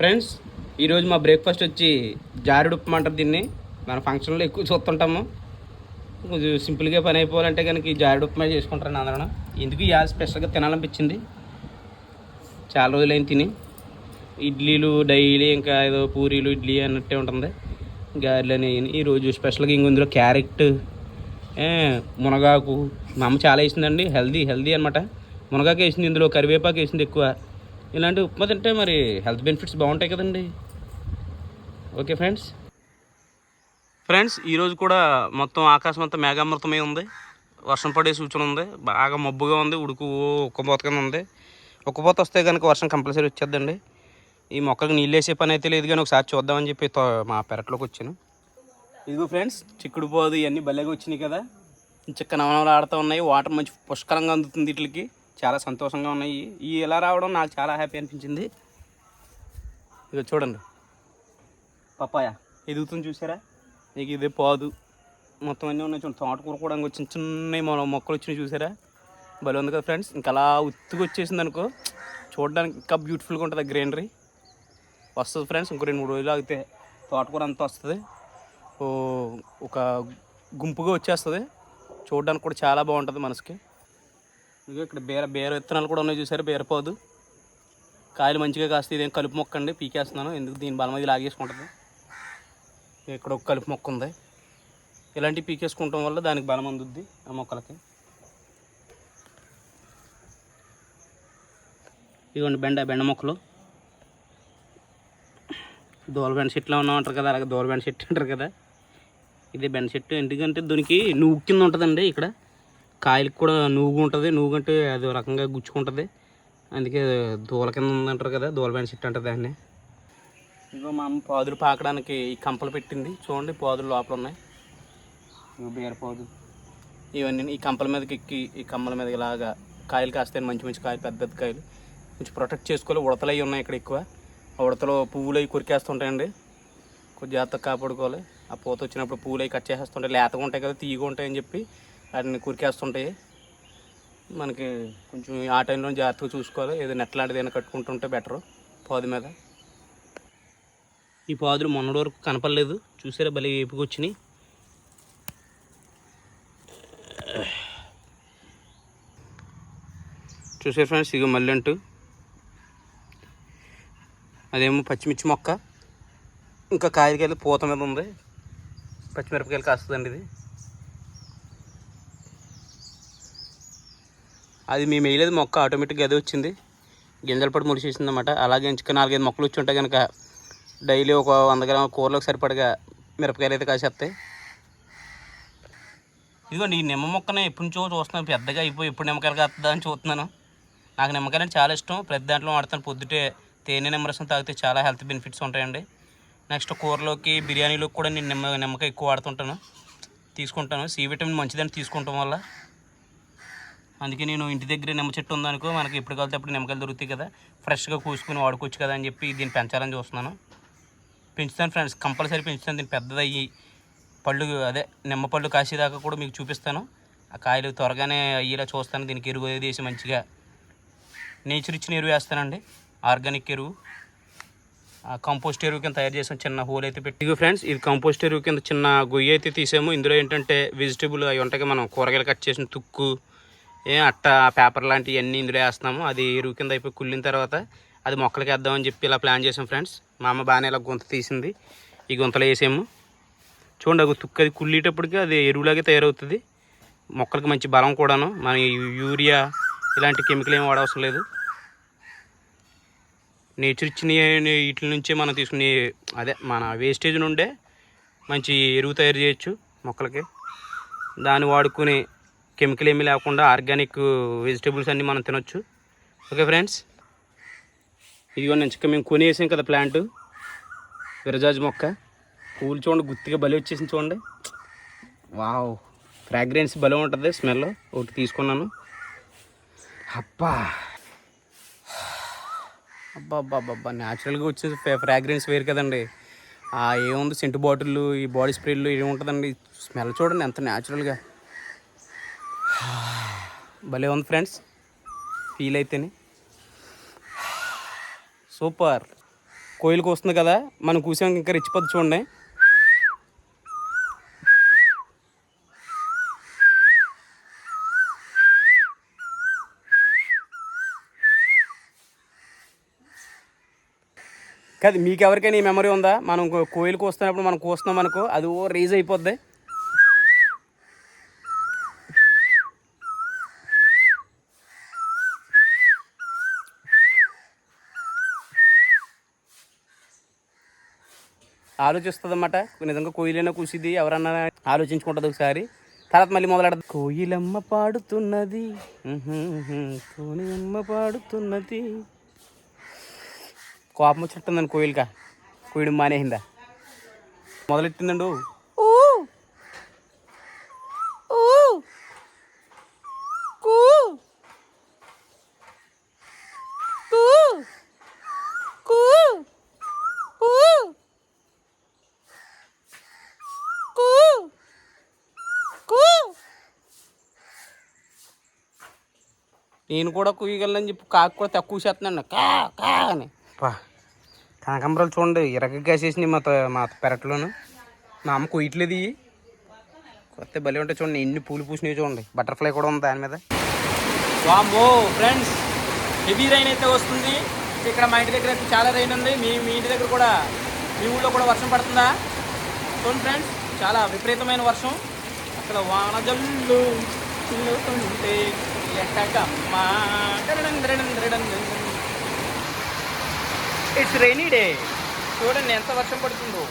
Friends ఈరోజు మా breakfast వచ్చి జారుడు ఉప్మా అంటారు దీన్ని. మన ఫంక్షన్లో ఎక్కువ చూస్తుంటాము. కొంచెం సింపుల్గా పని అయిపోవాలంటే కనుక ఈ జారుడు ఉప్మా చేసుకుంటారు అందరం. ఎందుకు ఇవాళ స్పెషల్గా తినాలనిపించింది? చాలా రోజులైంది తిని. ఇడ్లీలు డైలీ ఇంకా ఏదో పూరీలు ఇడ్లీ అన్నట్టే ఉంటుంది. గారెలని ఈరోజు స్పెషల్గా ఇంక ఇందులో క్యారెట్ మునగాకు. మా అమ్మ చాలా వేసిందండి. హెల్దీ హెల్దీ అనమాట మునగాకు వేసింది ఇందులో కరివేపాకు వేసింది ఎక్కువ. ఇలాంటి ఉప్మా తింటే మరి హెల్త్ బెనిఫిట్స్ బాగుంటాయి కదండి. Okay friends? ఫ్రెండ్స్ ఈరోజు కూడా మొత్తం ఆకాశం అంతా మేఘామృతమై ఉంది. వర్షం పడే సూచన ఉంది. బాగా మబ్బుగా ఉంది. ఉడుకు ఉక్కపోత కింద ఉంది. ఉక్కపోత వస్తే కనుక వర్షం కంపల్సరీ వచ్చేద్దండి. ఈ మొక్కలకు నీళ్ళు వేసే పని అయితే లేదు కానీ ఒకసారి చూద్దామని చెప్పి తో- మా పెరట్లోకి వచ్చాను. ఇదిగో ఫ్రెండ్స్ చిక్కుడు పోదు ఇవన్నీ భలేగా వచ్చినాయి కదా. చిక్క నవనవలు ఆడుతూ ఉన్నాయి. వాటర్ మంచి పుష్కలంగా అందుతుంది వీటికి. చాలా సంతోషంగా ఉన్నాయి. ఈ ఇలా రావడం నాకు చాలా హ్యాపీ అనిపించింది. ఇక చూడండి. పప్పాయ ఎదుగుతుంది చూసారా? నీకు ఇదే పాదు. మొత్తం అన్నీ ఉన్నాయి చూడండి. తోటకూర కూడా ఇంకో చిన్న చిన్న మన మొక్కలు వచ్చినాయి చూసారా? భలే ఉంది కదా ఫ్రెండ్స్ ఇంకా అలా ఉత్తుకు వచ్చేసింది అనుకో చూడడానికి ఇంకా బ్యూటిఫుల్గా ఉంటుంది గ్రీనరీ వస్తుంది ఫ్రెండ్స్ ఇంకో రెండు మూడు రోజులు ఆగితే తోటకూర అంతా వస్తుంది. ఓ ఒక గుంపుగా వచ్చేస్తుంది. చూడడానికి కూడా చాలా బాగుంటుంది మనసుకి. ఇదిగో ఇక్కడ బీర బీర విత్తనాలు కూడా ఉన్నాయి చూసారు? బీరపోదు కాయలు మంచిగా కాస్తే ఇదేం కలుపు మొక్క అండి. పీకేస్తున్నాను. ఎందుకు దీని బలం అది లాగేసుకుంటుంది. ఇక్కడ ఒక కలుపు మొక్క ఉంది. ఇలాంటివి పీకేసుకుంటాం వల్ల దానికి బలం అందుద్ది ఆ మొక్కలకి. ఇదిగోండి బెండ బెండ మొక్కలు. దూలబెండ చెట్లు ఉన్నా అంటారు కదా. అలాగే దూలబెండ చెట్టు అంటారు కదా. ఇది బెండ చెట్టు. ఎందుకంటే దీనికి నువ్వు కింద ఉంటుందండి ఇక్కడ. కాయలకు కూడా నువ్వు ఉంటుంది నువ్వు అంటే అది రకంగా గుచ్చుకుంటుంది. అందుకే దూల కింద ఉందంటారు కదా దూలబెండ చెట్టు అంటారు దాన్ని. ఇదిగో మా అమ్మ పాదులు పాకడానికి ఈ కంపలు పెట్టింది. చూడండి పాదులు లోపల ఉన్నాయి. ఇగో పాదు. ఇవన్నీ ఈ కంపల మీదకి ఎక్కి ఈ కమ్మల మీద ఇలాగా కాయలు కాస్తాయి మంచి మంచి కాయలు పెద్ద పెద్ద కాయలు. కొంచెం ప్రొటెక్ట్ చేసుకోవాలి. ఉడతలు అవి ఉన్నాయి ఇక్కడ ఎక్కువ. ఆ ఉడతలు పువ్వులు అవి కొరికేస్తుంటాయండి. కొంచెం జాగ్రత్తగా కాపాడుకోవాలి. ఆ పూత వచ్చినప్పుడు పువ్వులు అవి కట్ చేసేస్తుంటాయి. లేతగా ఉంటాయి కదా తీయగా ఉంటాయని చెప్పి వాటిని కురికేస్తుంటాయి. మనకి కొంచెం ఆ టైంలో జాగ్రత్తగా చూసుకోవాలి. ఏదో నెట్ లాంటిది కట్టుకుంటుంటే బెటరు పాదు మీద. ఈ పాదులు మొన్నటి వరకు కనపడలేదు. చూసారా భలే వేపుకి వచ్చినాయి. చూసారు ఫ్రెండ్స్ ఇగో మళ్ళీ అంటూ. అదేమో పచ్చిమిర్చి మొక్క. ఇంకా కాయలకాయలు పూత మీద ఉంది. పచ్చిమిరపకాయలు కాస్తుందండి ఇది. అది మేము వేయలేదు మొక్క ఆటోమేటిక్గా అదే వచ్చింది. గింజలు పడి ముడిచేసింది అనమాట అలాగే ఇంకా నాలుగైదు మొక్కలు వచ్చి ఉంటే కనుక డైలీ ఒక వంద గ్రాముల కూరలోకి సరిపడగా మిరపకాయలు అయితే కాసేస్తాయి. ఇదిగోండి ఈ నిమ్మ మొక్కని ఎప్పటి నుంచో చూస్తున్నాను. పెద్దగా అయిపోయి ఎప్పుడు నిమ్మకాయలు కాస్తుందా అని చూస్తున్నాను. నాకు నిమ్మకాయలు అంటే చాలా ఇష్టం. ప్రతి దాంట్లో వాడతాను. పొద్దుటే తేనె నిమ్మరసం తాగితే చాలా హెల్త్ బెనిఫిట్స్ ఉంటాయండి. నెక్స్ట్ కూరలోకి బిర్యానీలోకి కూడా నేను నిమ్మ నిమ్మకాయ ఎక్కువ వాడుతుంటాను. తీసుకుంటాను. సి విటమిన్ మంచిదని తీసుకుంటాం వల్ల. అందుకే నేను ఇంటి దగ్గర నిమ్మ చెట్టు ఉందనుకో మనకి ఎప్పుడు కలితే అప్పుడు నిమ్మకాయలు దొరుకుతాయి కదా. ఫ్రెష్గా కూసుకొని వాడుకోవచ్చు కదా అని చెప్పి దీన్ని పెంచాలని చూస్తున్నాను. పెంచుతాను ఫ్రెండ్స్ కంపల్సరీ పెంచుతాను. దీన్ని పెద్దదయ్యి పళ్ళు అదే నిమ్మ పళ్ళు కాసేదాకా కూడా మీకు చూపిస్తాను. ఆ కాయలు త్వరగానే అయ్యేలా చూస్తాను. దీనికి ఎరువు అనేది వేసి మంచిగా నేచర్ ఇచ్చిన ఎరువు వేస్తానండి. ఆర్గానిక్ ఎరువు. ఆ కంపోస్ట్ ఎరువు కింద తయారు చేసాం చిన్న హోల్ అయితే పెట్టి ఇదిగో ఫ్రెండ్స్ ఇది కంపోస్ట్ ఎరువు కింద చిన్న గొయ్యి అయితే తీసాము. ఇందులో ఏంటంటే వెజిటేబుల్ అవి ఉంటాయి మనం కూరగాయలు కట్ చేసిన తుక్కు ఏం అట్ట పేపర్ లాంటివి అన్నీ ఇందులో వేస్తున్నాము. అది ఎరువు కింద అయిపోయి కుళ్ళిన తర్వాత అది మొక్కలకి వేద్దామని చెప్పి ఇలా ప్లాన్ చేసాం ఫ్రెండ్స్. మా అమ్మ బాగానే ఇలా గుంత తీసింది. ఈ గుంతలో వేసాము. చూడండి అది తుక్కు అది కుళ్ళేటప్పటికి అది ఎరువులాగే తయారవుతుంది. మొక్కలకి మంచి బలం కూడాను. మన యూరియా ఇలాంటి కెమికల్ ఏమి వాడవసరం లేదు. నేచర్ ఇచ్చిన వీటి నుంచే మనం తీసుకునే అదే మన వేస్టేజ్ నుండే మంచి ఎరువు తయారు చేయొచ్చు మొక్కలకి. దాన్ని వాడుకుని కెమికల్ ఏమీ లేకుండా ఆర్గానిక్ వెజిటేబుల్స్ అన్నీ మనం తినొచ్చు. Okay friends? ఇదిగో నుంచి మేము కొనేసాం కదా ప్లాంట్. విరజాజు మొక్క. పూలు చూడండి గుత్తిగా బలి వచ్చేసింది చూడండి. వావ్. ఫ్రాగ్రెన్స్ బలం ఉంటుంది స్మెల్. ఒకటి తీసుకున్నాను. అబ్బా. అబ్బా అబ్బా అబ్బా న్యాచురల్గా వచ్చే ఫ్రాగ్రెన్స్ వేరు కదండి. ఏముంది సెంటు బాటిళ్ళు ఈ బాడీ స్ప్రేలు ఏముంటుందండి స్మెల్ చూడండి ఎంత న్యాచురల్గా భలే ఉంది ఫ్రెండ్స్. ఫీల్ అయితేనే. సూపర్ కోయిలకు వస్తుంది కదా మనం కూసాం ఇంకా రెచ్చిపోద్ది చూడండి. కాదు మీకు ఎవరికైనా ఈ మెమరీ ఉందా? మనం కోయిలు కోయిలకు వస్తున్నప్పుడు మనం కూస్తున్నాం అనుకో అది ఓ రేజ్ అయిపోద్ది. ఆలోచిస్తుంది అనమాట నిజంగా కోయిలైనా కూసిది ఎవరన్నా ఆలోచించుకుంటుంది ఒకసారి. తర్వాత మళ్ళీ మొదలెడదు కోయిలమ్మ పాడుతున్నది. కోయిలమ్మ పాడుతున్నది. కోపం వచ్చినట్టుందండి కోయిలక కోయిడు మానేసిందా. మొదలెట్టిందండు? నేను కూడా కుయ్యగలనని చెప్పి కాకు కూడా తక్కువ చేస్తున్నాను కా కా అని. పా. కనకాంబరాలు చూడండి ఇరగ కాసేసినాయి మా మా పెరట్లోను. మా అమ్మ కొయ్యట్లేదు ఇవి కొత్త బలి ఉంటాయి చూడండి ఎన్ని పూలు పూసినవి చూడండి. బటర్ఫ్లై కూడా ఉంది దాని మీద. వామ్మో ఫ్రెండ్స్ హెవీ రైన్ అయితే వస్తుంది. ఇక్కడ మా ఇంటి దగ్గర చాలా రైన్ ఉంది. మీ మీ ఇంటి దగ్గర కూడా మీ ఊళ్ళో కూడా వర్షం పడుతుందా? చూడండి ఫ్రెండ్స్ చాలా విపరీతమైన వర్షం. అసలు వాన జల్లు చిల్లుతుంటే ఇట్స్ రైనీ డే చూడండి ఎంత వర్షం పడుతుందో